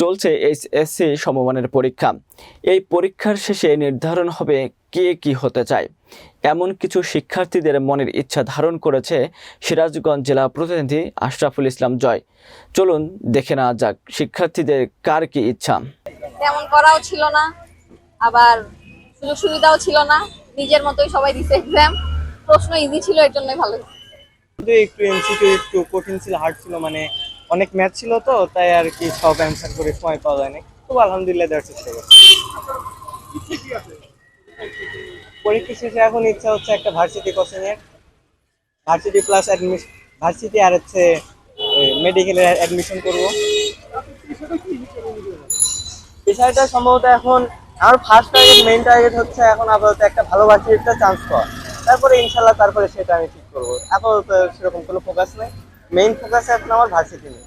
চলছে এইচএসসি সমমানের পরীক্ষা। এই পরীক্ষার শেষে নির্ধারণ হবে কে কি হতে চায়। এমন কিছু শিক্ষার্থীদের মনের ইচ্ছা ধারণ করেছে সিরাজগঞ্জ জেলা প্রতিনিধি আশরাফুল ইসলাম জয়। চলুন দেখে নেওয়া যাক শিক্ষার্থীদের কার কি ইচ্ছা। তেমন করাও ছিল না আবার সুযোগ সুবিধাও ছিল না নিজের মতোই সবাই দিছে এক্সাম প্রশ্ন ইজি ছিল এর জন্যই ভালো। একটু এমসিকিউ একটু কঠিন ছিল হার্ড ছিল মানে অনেক ম্যাচ ছিল তো, তাই আর কি সব অ্যান্সার করে সময় পাওয়া যায়নি। খুব আলহামদুলিল্লাহ দেওয়ার চেষ্টা করছি। পরীক্ষা শেষে এখন ইচ্ছা হচ্ছে একটা ভার্সিটি কোচিং এর। ভার্সিটি প্লাস ভার্সিটি আর হচ্ছে মেডিকেলে অ্যাডমিশন করব। বিষয়টা সম্ভবত এখন আমার ফার্স্ট টার্গেট মেইন টার্গেট হচ্ছে এখন আপাতত একটা ভালো ভার্সিটিতে চান্স পাওয়া। তারপরে ইনশাল্লাহ তারপরে সেটা আমি ঠিক করব। আপাতত সেরকম কোনো ফোকাস নেই। মেইন ফোকাস এখন আমার ভার্সিটি নেই